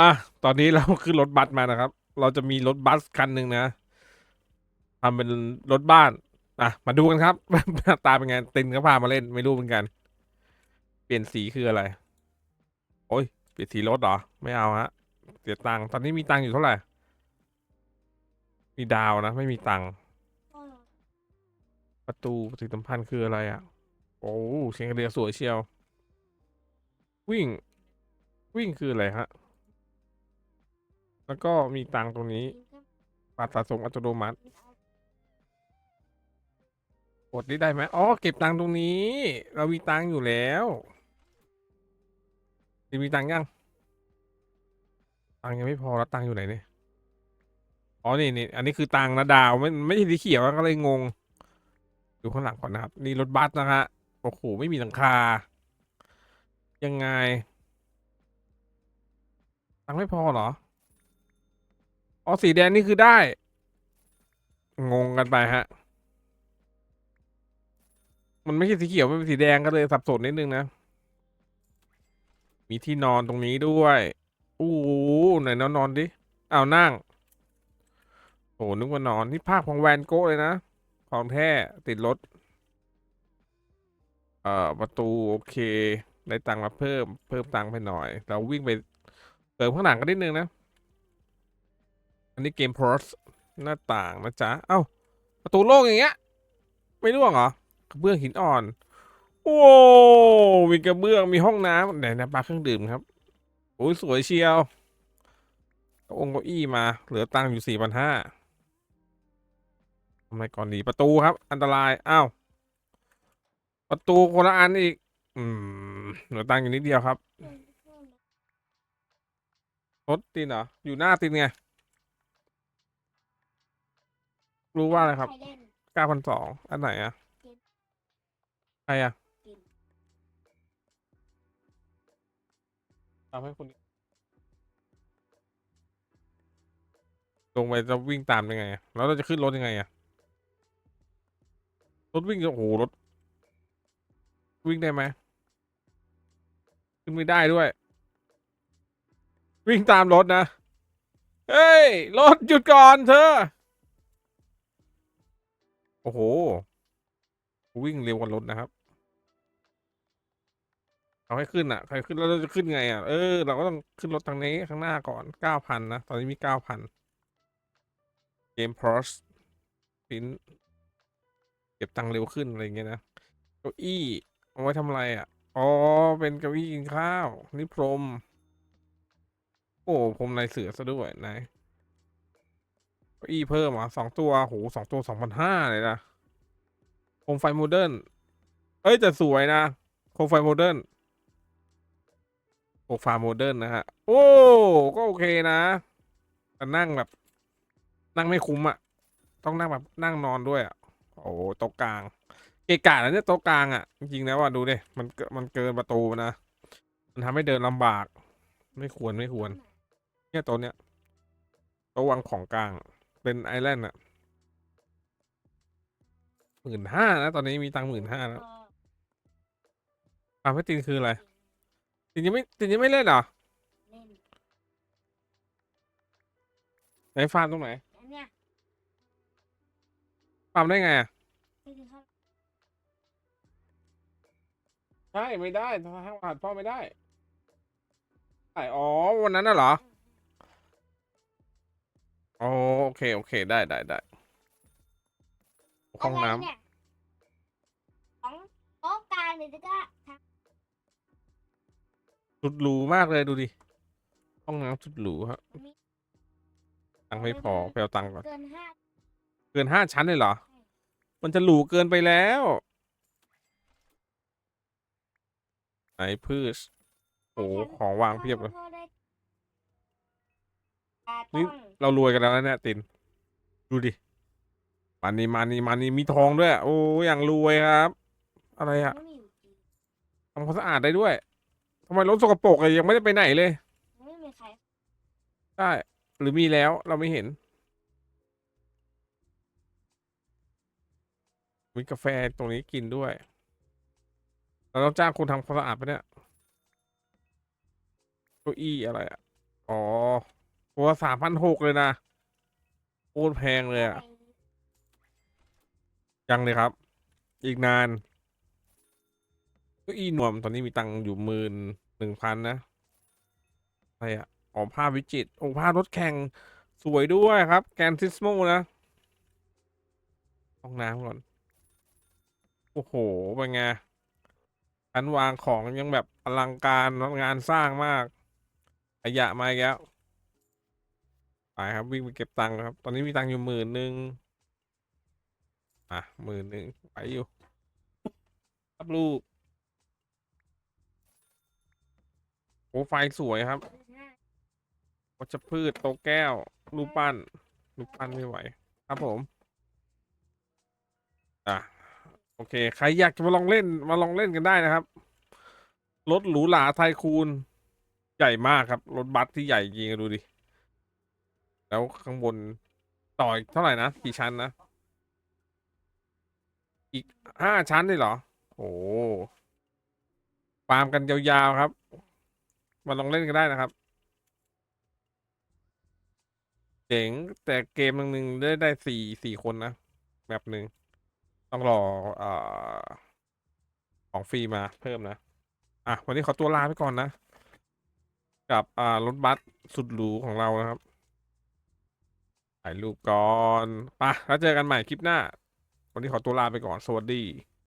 อะ ตอนนี้เราขึ้นรถบัสมานะครับ เราจะมีรถบัสคันหนึ่งนะทำเป็นรถบ้าน อะ มาดูกันครับหน้าตาเป็นไงตินก็พามาเล่นไม่รู้เหมือนกัน เปลี่ยนสีคืออะไร โอ้ย เปลี่ยนสีรถเหรอ ไม่เอาฮะ เสียตังค์ ตอนนี้มีตังค์อยู่เท่าไหร่ มีดาวนะ ไม่มีตังค์ ประตูปฏิสัมพันธ์คืออะไรอะ โอ้เชียงเรือสวยเชียว วิ่ง วิ่งคืออะไรฮะ แล้วก็มีตังตรงนี้บัตรสะสมอัตโนมัติกดนี้ได้ไหมอ๋อ เก็บตังตรงนี้ เรามีตังอยู่แล้วมีตังยัง ตังยังไม่พอแล้วตังอยู่ไหนเนี่ย อ๋อ นี่นี่อันนี้คือตังนะดาวไม่ไม่ใช่สีเขียวก็เลยงง ดูข้างหลังก่อนนะครับ นี่รถบัสนะฮะ โอ้โห ไม่มีหลังคา ยังไง ตังไม่พอเหรอ อ๋อสีแดงนี่คือได้ งงกันไปฮะ มันไม่ใช่สีเขียวมันเป็นสีแดงก็เลยสับสนนิดนึงนะ มีที่นอนตรงนี้ด้วยอู้หูไหนนอนนอนดิเอานั่งโหนึกว่านอนนี่ภาพของแวนโก้เลยนะของแท้ติดรถเอ่อประตูโอเค ได้ตังค์มาเพิ่ม เพิ่มตังค์ไปหน่อย เราวิ่งไปเติมข้างหลังกันนิดนึงนะ อันนี้เกมพรสหน้าต่างนะจ๊ะ เอ้า ประตูโล่งอย่างเงี้ย ไม่ร่วงเหรอกระเบื้องหินอ่อน โอ้มีกระเบื้องมีห้องน้ำไหนนะปลาเครื่องดื่มครับโอ้ยสวยเชียวเอาองค์เก้าอี้มา เหลือตังค์อยู่สี่พันห้าทำไมก่อนดีประตูครับ อันตรายอ้าวประตูคนละอันอีก อืมเหลือตังค์อยู่นิดเดียวครับรถตินเหรอ อยู่หน้าตินไง รู้ว่าอะไรครับใครเล่นเก้าพันสองอันไหนอะตินใครอะตินทำให้คนนี้ลงไปจะวิ่งตามยังไงอะแล้วเราจะขึ้นรถยังไงอะรถวิ่งจะโอ้โหรถ วิ่งได้ไหมขึ้นไม่ได้ด้วย วิ่งตามรถนะ เฮ้ย รถหยุดก่อนเธอโอ้โห วิ่งเร็วกว่ารถนะครับ เอาให้ขึ้นอะ ใครขึ้นแล้วเราจะขึ้นไงอะ เออ เราก็ต้องขึ้นรถทางนี้ข้างหน้าก่อนเก้าพันนะ ตอนนี้มีเก้าพันเกมพรอสพินเก็บตังค์เร็วขึ้นอะไรเงี้ยนะ เก้าอี้เอาไว้ทำอะไรอะ อ๋อ เป็นเก้าอี้กินข้าว นี่พรม โอ้พรมลายเสือซะด้วยไหน เก้าอี้เพิ่มอะสองตัวโหสองตัวสองพันห้าเลยนะโคมไฟโมเดิร์นเอ้ยแต่สวยนะโคมไฟโมเดิร์นโปรไฟล์โมเดิร์นนะฮะโอ้ก็โอเคนะแต่นั่งแบบ นั่งไม่คุ้มอะ ต้องนั่งแบบนั่งนอนด้วยอะโอ้โต๊ะกลาง เกะกะนะเนี่ยโต๊ะกลางอะ จริงๆแล้วอะดูดิมันเกินมันเกินประตูนะมันทำให้เดินลำบาก ไม่ควรไม่ควร เนี่ยโต๊ะเนี้ยโต๊ะวางของกลาง เป็นไอแลนด์อะหมื่นห้านะตอนนี้มีตังหมื่นห้าแล้วก็อะพี่ตินคืออะไรตินยังไม่ตินยังไม่เล่นเหรอเล่นไหนฟาร์มตรงไหนอันเนี้ยฟาร์มได้ไงอะไม่ถึงขั้นใช่ไม่ได้ทางผ่านพ่อไม่ได้ใช่อ๋อวันนั้นน่ะเหรอ อ๋อโอเค โอเค ได้ได้ได้ห้องน้ะไรเนี่ยของโต๊ะกลางเลยจะก็ทำสุดหรูมากเลยดูดิ ห้องน้ำสุดหรูฮะำมีตังค์ไม่พอไปเอาตังค์ก่อน เกินห้าเกินห้าชั้นเลยเหรอ มันจะหรูเกินไปแล้วไหนพืชโอ้ของวางเพียบเลยพ่อได้แต่นี่ต้อง เรารวยกันแล้วนะเนี่ยติน ดูดิมานี่มานี่มานี่มีทองด้วย โอ้อย่างรวยครับ อะไรอะไม่มีอยู่จริงทำความสะอาดได้ด้วยทำไมรถสกปรกอะยังไม่ได้ไปไหนเลยไม่มีใครได้หรือมีแล้วเราไม่เห็นมีกาแฟตรงนี้กินด้วยเราต้องจ้างคนทำความสะอาดปะเนี่ยเก้าอี้อะไรอะอ๋อ ตัวสามพันหกเลยนะโคตรแพงเลยอะยังเลยครับ อีกนาน ก็อีนวมตอนนี้มีตังค์อยู่หมื่นหนึ่งพันนะอะไรอะอ๋อภาพวิจิตโอ้ภาพรถแข่งสวยด้วยครับ แกนซิสโมนะห้องน้ำก่อน โอ้โห เป็นไงชั้นวางของยังแบบอลังการงานสร้างมากขยะมาแล้ว ไปครับวิ่งไปเก็บตังค์ครับ ตอนนี้มีตังค์อยู่หมื่นหนึ่งอะหมื่นหนึ่งไปอยู่ครับลูกโอ้ไฟสวยครับวัชพืชโตแก้ว รูปปั้น รูปปั้นไม่ไหว ครับผม อะ โอเค ใครอยากจะมาลองเล่นมาลองเล่นกันได้นะครับ รถหรูหราไทคูน ใหญ่มากครับ รถบัสที่ใหญ่จริงดูดิ แล้วข้างบนต่ออีกเท่าไหร่นะกี่ชั้นนะ อีกห้าชั้นเลยเหรอ โอ้ปาล์มกันยาวๆครับ มาลองเล่นกันได้นะครับ เจ๋งแต่เกมหนึ่งๆได้ได้สี่สี่คนนะแบบหนึ่งต้องรอเอ่อของฟรีมาเพิ่มนะ อะ วันนี้ขอตัวลาไปก่อนนะ กับอ่ารถบัสสุดหรูของเรานะครับ ถ่ายรูปก่อนไปแล้วเจอกันใหม่คลิปหน้า วันนี้ขอตัวลาไปก่อน สวัสดี